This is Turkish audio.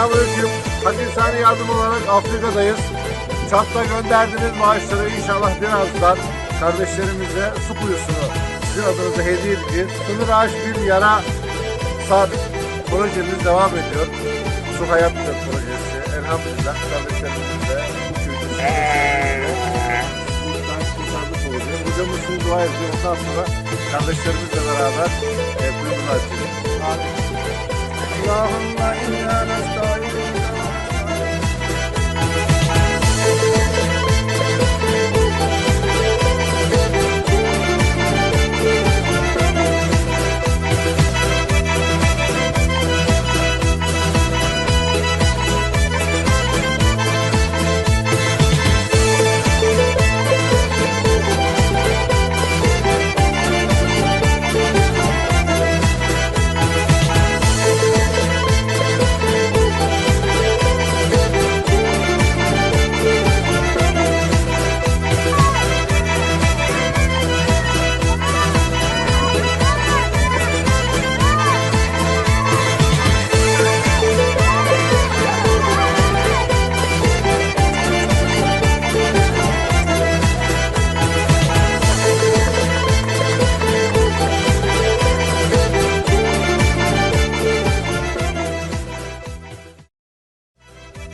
Hadi insani yardım olarak Afrika'dayız. Çatla gönderdiğiniz maaşları inşallah birazdan kardeşlerimize su kuyusunu sizin adınıza hediye edeceğiz. Sınır ağaç bir yara sabit projemiz devam ediyor. Su Hayattır projesi. Elhamdülillah kardeşlerimize bu kurtarmış olacağız. Hocamız şimdi dua ediyor. Ondan sonra kardeşlerimizle beraber e, kuyumuzu açacağız. Allahümme